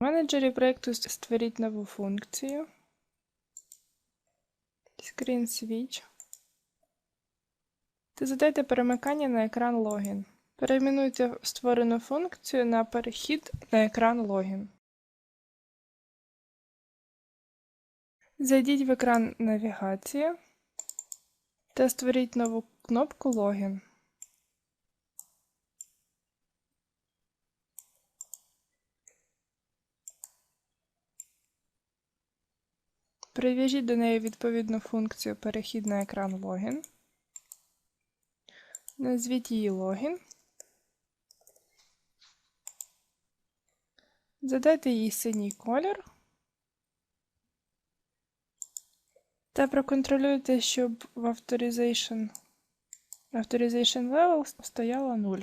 В менеджері проєкту створіть нову функцію. Screen Switch. Та задайте перемикання на екран логін. Перейменуйте створену функцію на перехід на екран логін. Зайдіть в екран навігації та створіть нову кнопку Логін. Прив'яжіть до неї відповідну функцію перехід на екран логін. Назвіть її логін. Задайте їй синій колір. Та проконтролюйте, щоб в Authorization, Authorization Level стояло 0.